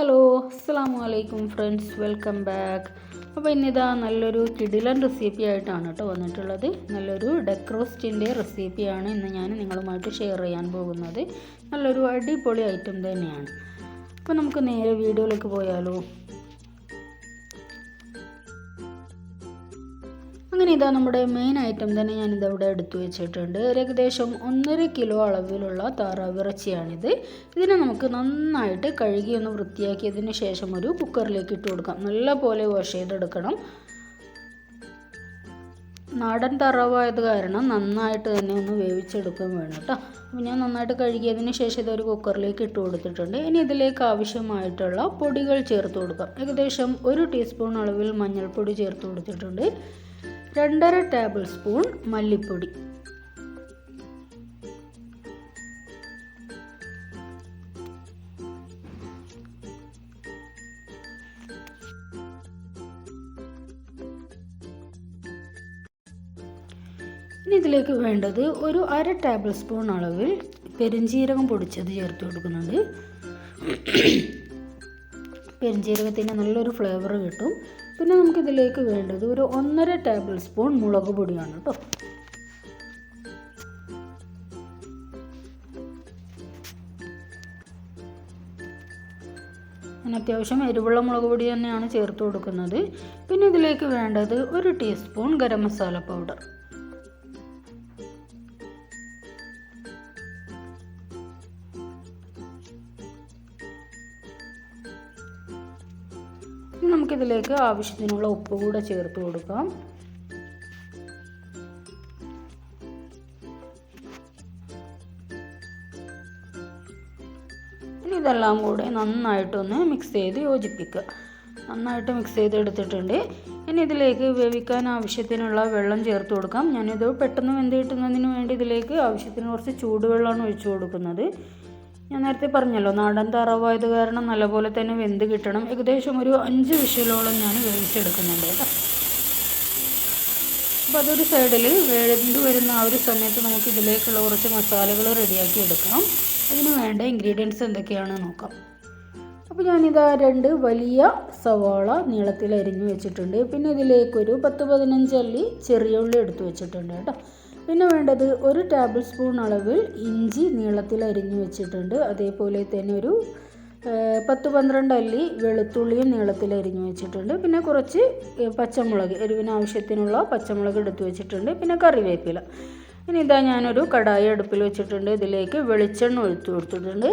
Hello അസ്സാം വലൈക്കും friends. Welcome back. അപ്പോൾ ഇന്നിതാ നല്ലൊരു കിടിലൻ റെസിപ്പി ആയിട്ടാണ് കേട്ടോ വന്നിട്ടുള്ളത്. നല്ലൊരു ഡെക്രോസ്റ്റിന്റെ റെസിപ്പിയാണ് ഇന്ന് ഞാൻ നിങ്ങളുമായിട്ട് ഷെയർ ചെയ്യാൻ പോകുന്നത്. നല്ലൊരു അടിപൊളി ഐറ്റം തന്നെയാണ്. അപ്പോൾ നമുക്ക് നേരെ വീഡിയോയിലേക്ക് പോയാലോ. ഇതാ നമ്മുടെ മെയിൻ ഐറ്റം തന്നെ ഞാനിത് ഇവിടെ എടുത്തു വെച്ചിട്ടുണ്ട്. ഏകദേശം ഒന്നര കിലോ അളവിലുള്ള താറാവിറച്ചിയാണിത് ഇതിനെ നമുക്ക് നന്നായിട്ട് കഴുകി ഒന്ന് വൃത്തിയാക്കിയതിന് ശേഷം ഒരു കുക്കറിലേക്ക് ഇട്ട് കൊടുക്കാം. നല്ല പോലെ വാഷ് ചെയ്തെടുക്കണം. നാടൻ താറാവായത് കാരണം നന്നായിട്ട് തന്നെ ഒന്ന് വേവിച്ചെടുക്കുകയും വേണം കേട്ടോ. അപ്പോൾ ഞാൻ നന്നായിട്ട് കഴുകിയതിന് ശേഷം ഇതൊരു കുക്കറിലേക്ക് ഇട്ട് കൊടുത്തിട്ടുണ്ട്. ഇനി ഇതിലേക്ക് ആവശ്യമായിട്ടുള്ള പൊടികൾ ചേർത്ത് കൊടുക്കാം. ഏകദേശം ഒരു ടീസ്പൂൺ അളവിൽ മഞ്ഞൾപ്പൊടി ചേർത്ത് കൊടുത്തിട്ടുണ്ട്. രണ്ടര ടേബിൾ സ്പൂൺ മല്ലിപ്പൊടി. ഇനി ഇതിലേക്ക് വേണ്ടത് ഒരു അര ടേബിൾ സ്പൂൺ അളവിൽ പെരുംജീരകം പൊടിച്ചത് ചേർത്ത് കൊടുക്കുന്നുണ്ട്. പെരുംജീരകത്തിന് നല്ലൊരു ഫ്ലേവർ കിട്ടും. പിന്നെ നമുക്കിതിലേക്ക് വേണ്ടത് ഒരു ഒന്നര ടേബിൾ സ്പൂൺ മുളക് പൊടിയാണ് കേട്ടോ. ഞാൻ അത്യാവശ്യം എരിവുള്ള മുളക് പൊടി തന്നെയാണ് ചേർത്ത് കൊടുക്കുന്നത്. പിന്നെ ഇതിലേക്ക് വേണ്ടത് ഒരു ടീസ്പൂൺ ഗരം മസാല പൗഡർ. നമുക്കിതിലേക്ക് ആവശ്യത്തിനുള്ള ഉപ്പ് കൂടെ ചേർത്ത് കൊടുക്കാം. ഇനി ഇതെല്ലാം കൂടെ നന്നായിട്ടൊന്ന് മിക്സ് ചെയ്ത് യോജിപ്പിക്കുക. നന്നായിട്ട് മിക്സ് ചെയ്തെടുത്തിട്ടുണ്ട് ഇനി ഇതിലേക്ക് വേവിക്കാൻ ആവശ്യത്തിനുള്ള വെള്ളം ചേർത്ത് കൊടുക്കാം. ഞാനിത് പെട്ടെന്ന് വെന്ത് കിട്ടുന്നതിന് വേണ്ടി ഇതിലേക്ക് ആവശ്യത്തിന് കുറച്ച് ചൂടുവെള്ളമാണ് ഒഴിച്ചു കൊടുക്കുന്നത്. ഞാൻ നേരത്തെ പറഞ്ഞല്ലോ നാടൻ താറാവായത് കാരണം നല്ലപോലെ തന്നെ വെന്ത് കിട്ടണം. ഏകദേശം ഒരു അഞ്ച് വിഷലോളം ഞാൻ വേവിച്ചെടുക്കുന്നുണ്ട് അപ്പോൾ അതൊരു സൈഡിൽ വെന്ത് വരുന്ന ആ ഒരു സമയത്ത് നമുക്ക് ഇതിലേക്കുള്ള കുറച്ച് മസാലകൾ റെഡിയാക്കി എടുക്കണം. അതിന് വേണ്ട ഇൻഗ്രീഡിയൻസ് എന്തൊക്കെയാണെന്ന് നോക്കാം. അപ്പോൾ ഞാനിതാ രണ്ട് വലിയ സവാള നീളത്തിൽ അരിഞ്ഞു വെച്ചിട്ടുണ്ട്. പിന്നെ ഇതിലേക്കൊരു പത്ത് പതിനഞ്ച് അല്ലി ചെറിയ ഉള്ളി എടുത്തു വെച്ചിട്ടുണ്ട് കേട്ടോ. പിന്നെ വേണ്ടത് ഒരു ടേബിൾ സ്പൂൺ അളവിൽ ഇഞ്ചി നീളത്തിൽ അരിഞ്ഞു വെച്ചിട്ടുണ്ട്. അതേപോലെ തന്നെ ഒരു പത്ത് പന്ത്രണ്ട് അല്ലി വെളുത്തുള്ളിയും നീളത്തിൽ അരിഞ്ഞു വെച്ചിട്ടുണ്ട്. പിന്നെ കുറച്ച് പച്ചമുളക് എരിവിന് ആവശ്യത്തിനുള്ള പച്ചമുളക് എടുത്തു വെച്ചിട്ടുണ്ട്. പിന്നെ കറിവേപ്പില. ഇനി ഇതാ ഞാനൊരു കടായി അടുപ്പിൽ വെച്ചിട്ടുണ്ട്. ഇതിലേക്ക് വെളിച്ചെണ്ണ ഒഴിച്ചു കൊടുത്തിട്ടുണ്ട്.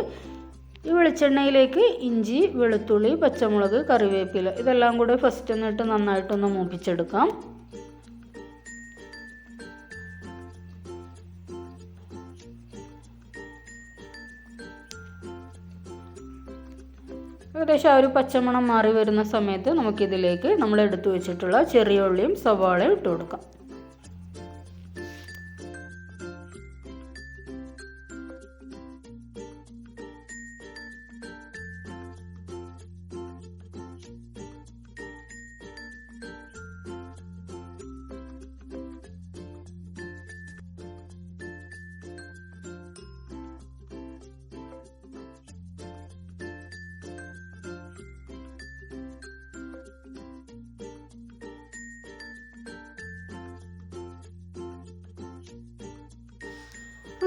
ഈ വെളിച്ചെണ്ണയിലേക്ക് ഇഞ്ചി വെളുത്തുള്ളി പച്ചമുളക് കറിവേപ്പില ഇതെല്ലാം കൂടെ ഫസ്റ്റ് എന്നിട്ട് നന്നായിട്ടൊന്ന് മൂപ്പിച്ചെടുക്കാം. ഏകദേശം ആ ഒരു പച്ചമണം മാറി വരുന്ന സമയത്ത് നമുക്കിതിലേക്ക് നമ്മൾ എടുത്തു വെച്ചിട്ടുള്ള ചെറിയ ഉള്ളിയും സവാളയും ഇട്ട് കൊടുക്കാം.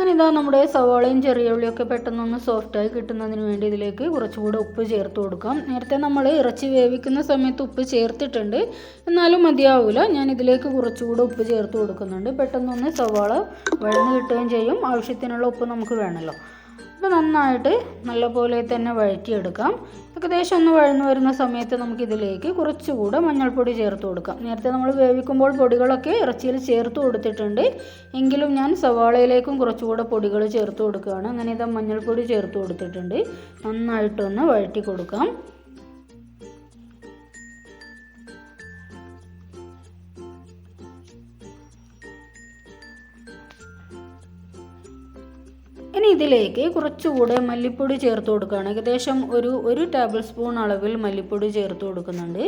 അങ്ങനെ ഇതാ നമ്മുടെ സവാളയും ചെറിയ ഉള്ളിയൊക്കെ പെട്ടെന്നൊന്ന് സോഫ്റ്റായി കിട്ടുന്നതിന് വേണ്ടി ഇതിലേക്ക് കുറച്ചുകൂടെ ഉപ്പ് ചേർത്ത് കൊടുക്കാം. നേരത്തെ നമ്മൾ ഇറച്ചി വേവിക്കുന്ന സമയത്ത് ഉപ്പ് ചേർത്തിട്ടുണ്ട്. എന്നാലും മതിയാവില്ല ഞാൻ ഇതിലേക്ക് കുറച്ചുകൂടെ ഉപ്പ് ചേർത്ത് കൊടുക്കുന്നുണ്ട്. പെട്ടെന്നൊന്ന് സവാള വഴന്ന് കിട്ടുകയും ചെയ്യും. ആവശ്യത്തിനുള്ള ഉപ്പ് നമുക്ക് വേണമല്ലോ. അപ്പോൾ നന്നായിട്ട് നല്ലപോലെ തന്നെ വഴറ്റിയെടുക്കാം. ഏകദേശം ഒന്ന് വഴന്നു വരുന്ന സമയത്ത് നമുക്കിതിലേക്ക് കുറച്ചുകൂടെ മഞ്ഞൾപ്പൊടി ചേർത്ത് കൊടുക്കാം. നേരത്തെ നമ്മൾ വേവിക്കുമ്പോൾ പൊടികളൊക്കെ ഇറച്ചിയിൽ ചേർത്ത് കൊടുത്തിട്ടുണ്ട്. എങ്കിലും ഞാൻ സവാളയിലേക്കും കുറച്ചുകൂടെ പൊടികൾ ചേർത്ത് കൊടുക്കുകയാണ്. അങ്ങനെ ഇതാ മഞ്ഞൾപ്പൊടി ചേർത്ത് കൊടുത്തിട്ടുണ്ട്. നന്നായിട്ടൊന്ന് വഴറ്റി കൊടുക്കാം. ഇനി ഇതിലേക്ക് കുറച്ചുകൂടെ മല്ലിപ്പൊടി ചേർത്ത് കൊടുക്കുകയാണ്. ഏകദേശം ഒരു ഒരു ടേബിൾ സ്പൂൺ അളവിൽ മല്ലിപ്പൊടി ചേർത്ത് കൊടുക്കുന്നുണ്ട്.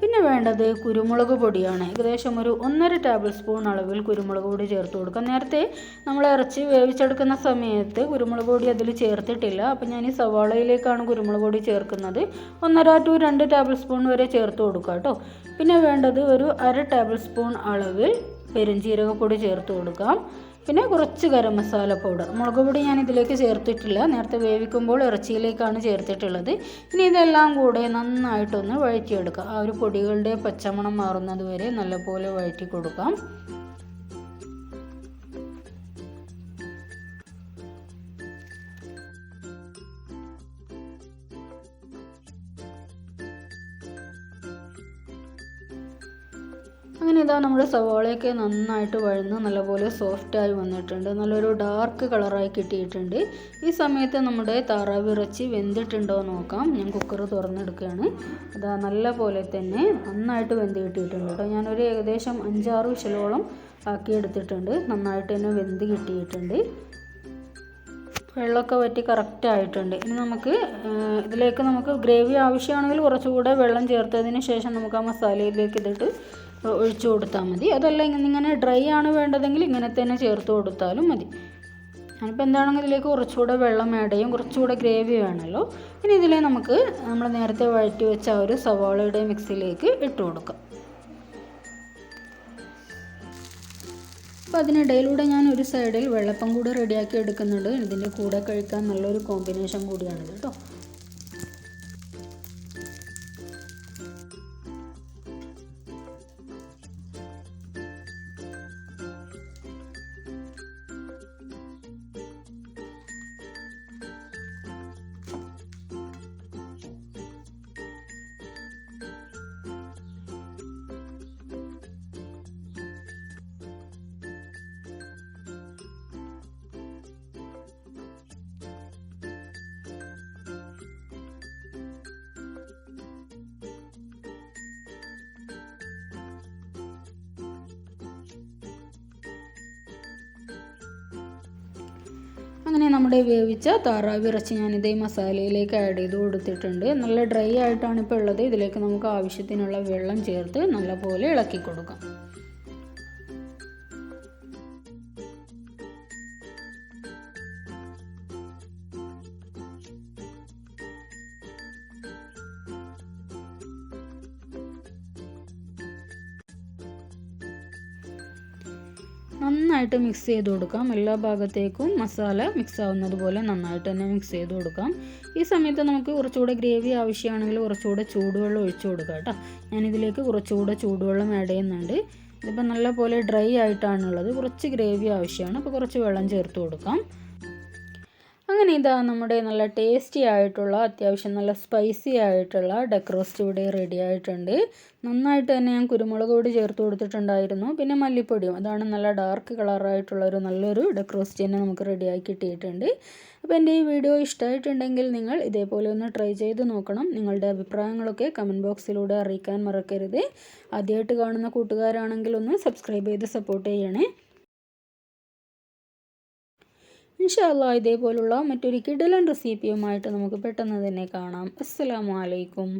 പിന്നെ വേണ്ടത് കുരുമുളക് പൊടിയാണ്. ഏകദേശം ഒരു ഒന്നര ടേബിൾ സ്പൂൺ അളവിൽ കുരുമുളക് പൊടി ചേർത്ത് കൊടുക്കാം. നേരത്തെ നമ്മൾ ഇറച്ചി വേവിച്ചെടുക്കുന്ന സമയത്ത് കുരുമുളക് പൊടി അതിൽ ചേർത്തിട്ടില്ല. അപ്പം ഞാൻ ഈ സവാളയിലേക്കാണ് കുരുമുളക് പൊടി ചേർക്കുന്നത്. ഒന്നര ടു രണ്ട് ടേബിൾ സ്പൂൺ വരെ ചേർത്ത് കൊടുക്കുക കേട്ടോ. പിന്നെ വേണ്ടത് ഒരു അര ടേബിൾ സ്പൂൺ അളവിൽ പെരുംജീരകപ്പൊടി ചേർത്ത് കൊടുക്കാം. പിന്നെ കുറച്ച് ഗരം മസാല പൗഡർ മുളക് പൊടി ഞാൻ ഇതിലേക്ക് ചേർത്തിട്ടില്ല. നേരത്തെ വേവിക്കുമ്പോൾ ഇറച്ചിയിലേക്കാണ് ചേർത്തിട്ടുള്ളത്. ഇനി ഇതെല്ലാം കൂടെ നന്നായിട്ടൊന്ന് വഴറ്റിയെടുക്കുക ആ ഒരു പൊടികളുടെ പച്ചമണം മാറുന്നത് വരെ നല്ലപോലെ വഴറ്റി കൊടുക്കാം. അങ്ങനെ ഇതാ നമ്മുടെ സവാളയൊക്കെ നന്നായിട്ട് വഴന്ന് നല്ലപോലെ സോഫ്റ്റായി വന്നിട്ടുണ്ട്. നല്ലൊരു ഡാർക്ക് കളറായി കിട്ടിയിട്ടുണ്ട്. ഈ സമയത്ത് നമ്മുടെ താറാവ് ഇറച്ചി വെന്തിട്ടുണ്ടോ നോക്കാം. ഞാൻ കുക്കർ തുറന്നെടുക്കുകയാണ്. അതാ നല്ല പോലെ തന്നെ നന്നായിട്ട് വെന്ത് കിട്ടിയിട്ടുണ്ട് കേട്ടോ. ഞാനൊരു ഏകദേശം അഞ്ചാറ് വിശലോളം ആക്കിയെടുത്തിട്ടുണ്ട്. നന്നായിട്ട് തന്നെ വെന്ത് കിട്ടിയിട്ടുണ്ട്. വെള്ളമൊക്കെ വറ്റി കറക്റ്റ് ആയിട്ടുണ്ട്. ഇനി നമുക്ക് ഇതിലേക്ക് നമുക്ക് ഗ്രേവി ആവശ്യമാണെങ്കിൽ കുറച്ചുകൂടെ വെള്ളം ചേർത്തതിന് ശേഷം നമുക്ക് ആ മസാലയിലേക്ക് ഇതിട്ട് ഒഴിച്ചു കൊടുത്താൽ മതി. അതല്ല ഇങ്ങനെ ഡ്രൈ ആണ് വേണ്ടതെങ്കിൽ ഇങ്ങനെ തന്നെ ചേർത്ത് കൊടുത്താലും മതി. ഞാനിപ്പോൾ എന്താണെങ്കിൽ ഇതിലേക്ക് കുറച്ചുകൂടെ വെള്ളം ആഡ് ചെയ്യും. കുറച്ചുകൂടെ ഗ്രേവി വേണമല്ലോ ഇനി ഇതിലെ നമുക്ക് നമ്മൾ നേരത്തെ വഴറ്റി വെച്ച ആ ഒരു സവാളയുടെ മിക്സിയിലേക്ക് ഇട്ട് കൊടുക്കാം. അപ്പോൾ അതിനിടയിലൂടെ ഞാൻ ഒരു സൈഡിൽ വെള്ളപ്പം കൂടെ റെഡിയാക്കി എടുക്കുന്നുണ്ട്. ഇതിന്റെ കൂടെ കഴിക്കാൻ നല്ലൊരു കോമ്പിനേഷൻ കൂടിയാണ് കേട്ടോ നമ്മുടെ വേവിച്ച താറാവ് ഇറച്ചി ഈ മസാലയിലേക്ക് ആഡ് ചെയ്ത് കൊടുത്തിട്ടുണ്ട്. നല്ല ഡ്രൈ ആയിട്ടാണ് ഇപ്പോൾ ഉള്ളത്. ഇതിലേക്ക് നമുക്ക് ആവശ്യത്തിനുള്ള വെള്ളം ചേർത്ത് നല്ലപോലെ ഇളക്കി കൊടുക്കാം. നന്നായിട്ട് മിക്സ് ചെയ്ത് കൊടുക്കാം. എല്ലാ ഭാഗത്തേക്കും മസാല മിക്സ് ആവുന്നത് പോലെ നന്നായിട്ട് തന്നെ മിക്സ് ചെയ്ത് കൊടുക്കാം. ഈ സമയത്ത് നമുക്ക് കുറച്ചുകൂടെ ഗ്രേവി ആവശ്യമാണെങ്കിൽ കുറച്ചുകൂടെ ചൂടുവെള്ളം ഒഴിച്ചു കൊടുക്കാം കേട്ടോ. ഞാനിതിലേക്ക് കുറച്ചുകൂടെ ചൂടുവെള്ളം ആഡ് ചെയ്യുന്നുണ്ട്. ഇതിപ്പോൾ നല്ല പോലെ ഡ്രൈ ആയിട്ടാണുള്ളത്. കുറച്ച് ഗ്രേവി ആവശ്യമാണ്. അപ്പോൾ കുറച്ച് വെള്ളം ചേർത്ത് കൊടുക്കാം. അങ്ങനെ ഇതാ നമ്മുടെ നല്ല ടേസ്റ്റി ആയിട്ടുള്ള അത്യാവശ്യം നല്ല സ്പൈസി ആയിട്ടുള്ള ഡെക്കറോസ്റ്റ് ഇവിടെ റെഡി ആയിട്ടുണ്ട്. നന്നായിട്ട് തന്നെ ഞാൻ കുരുമുളക് പൊടി ചേർത്ത് കൊടുത്തിട്ടുണ്ടായിരുന്നു. പിന്നെ മല്ലിപ്പൊടിയും അതാണ് നല്ല ഡാർക്ക് കളറായിട്ടുള്ള ഒരു നല്ലൊരു ഡെക്കറോസ്റ്റ് തന്നെ നമുക്ക് റെഡിയാക്കി കിട്ടിയിട്ടുണ്ട്. അപ്പോൾ എന്റെ ഈ വീഡിയോ ഇഷ്ടമായിട്ടുണ്ടെങ്കിൽ നിങ്ങൾ ഇതേപോലെ ഒന്ന് ട്രൈ ചെയ്ത് നോക്കണം. നിങ്ങളുടെ അഭിപ്രായങ്ങളൊക്കെ കമന്റ് ബോക്സിലൂടെ അറിയിക്കാൻ മറക്കരുത്. ആദ്യമായിട്ട് കാണുന്ന കൂട്ടുകാരാണെങ്കിൽ ഒന്ന് സബ്സ്ക്രൈബ് ചെയ്ത് സപ്പോർട്ട് ചെയ്യണേ. ഇൻഷാല്ല ഇതേപോലുള്ള മറ്റൊരു കിടലൻ റെസിപ്പിയുമായിട്ട് നമുക്ക് പെട്ടെന്ന് തന്നെ കാണാം. അസ്സലാമു അലൈക്കും.